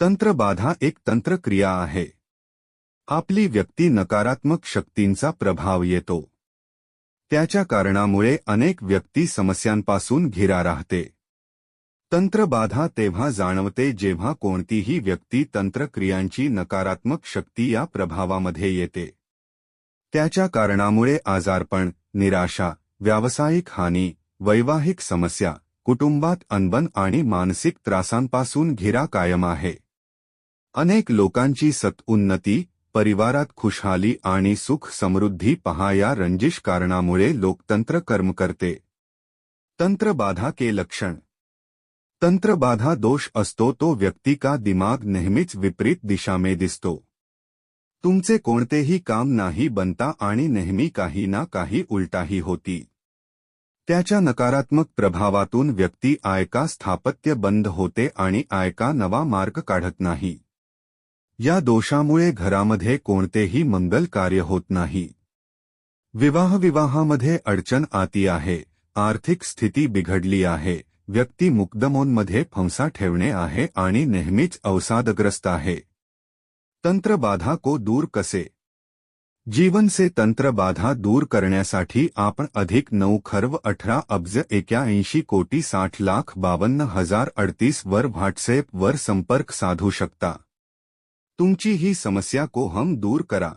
तंत्रबाधा एक तंत्रक्रिया आहे. आपली व्यक्ती नकारात्मक शक्तींचा प्रभाव येतो. त्याच्या कारणामुळे अनेक व्यक्ती समस्यांपासून घिरा राहते. तंत्रबाधा तेव्हा जाणवते जेव्हा कोणतीही व्यक्ती तंत्रक्रियांची नकारात्मक शक्ती या प्रभावामध्ये येते. त्याच्या कारणामुळे आजारपण, निराशा, व्यावसायिक हानी, वैवाहिक समस्या, कुटुंबात अनबन आणि मानसिक त्रासांपासून घिरा कायम आहे. अनेक लोकांची सत्उन्नती परिवारात खुशहाली आणि सुख समृद्धी पहा या रंजिश कारणामुळे लोकतंत्र कर्म करते. तंत्रबाधा के लक्षण. तंत्रबाधा दोष असतो तो व्यक्ती का दिमाग नेहमीच विपरीत दिशा में दिसतो. तुमचे कोणतेही काम नाही बनता आणि नेहमी काही ना काही उलटाही होती. त्याच्या नकारात्मक प्रभावातून व्यक्ती आयका स्थापत्य बंद होते आणि आयका नवा मार्ग काढत नाही. या दोषामुळे घरामध्ये कोणतेही मंगल कार्य होत नाही. विवाहविवाहामध्ये अडचण आती आहे. आर्थिक स्थिती बिघडली आहे. व्यक्ती मुक्दमोनमध्ये फंसा ठेवणे आहे आणि नेहमीच अवसादग्रस्त आहे. तंत्रबाधा को दूर कसे? जीवन से तंत्रबाधा दूर करण्यासाठी आपण अधिक नऊ खर्व अठरा अब्ज एक्याऐंशी कोटी साठ लाख बावन्न हज़ार अडतीस वर व्हॉट्सएप वर संपर्क साधू शकता. तुमची ही समस्या को हम दूर करा।